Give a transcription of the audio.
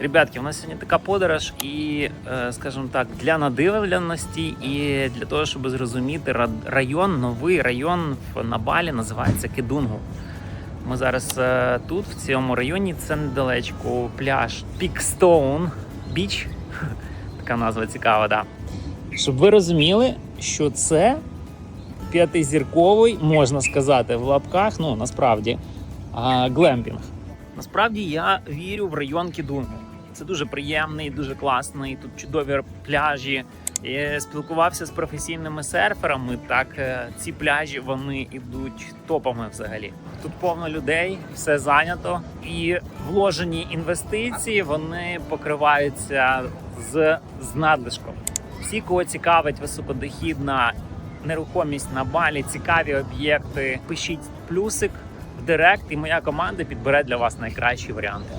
Ребятки, у нас сьогодні така подорож, і, е, скажімо так, для надивленості і для того, щоб зрозуміти район, новий район на Балі називається Кедунгу. Ми зараз е, тут, в цьому районі, це недалечко пляж Пікстоун Біч. Така назва цікава, да. Щоб ви розуміли, що це п'ятизірковий, можна сказати, в лапках, ну насправді, глемпінг. Насправді я вірю в район Кідунгу. Це дуже приємний, дуже класний. Тут чудові пляжі. Я спілкувався з професійними серферами. Так, е, ці пляжі вони йдуть топами взагалі. Тут повно людей, все зайнято, і вложені інвестиції вони покриваються з, з надлишком. Всі, кого цікавить високодохідна нерухомість на балі, цікаві об'єкти, пишіть плюсик в директ, і моя команда підбере для вас найкращі варіанти.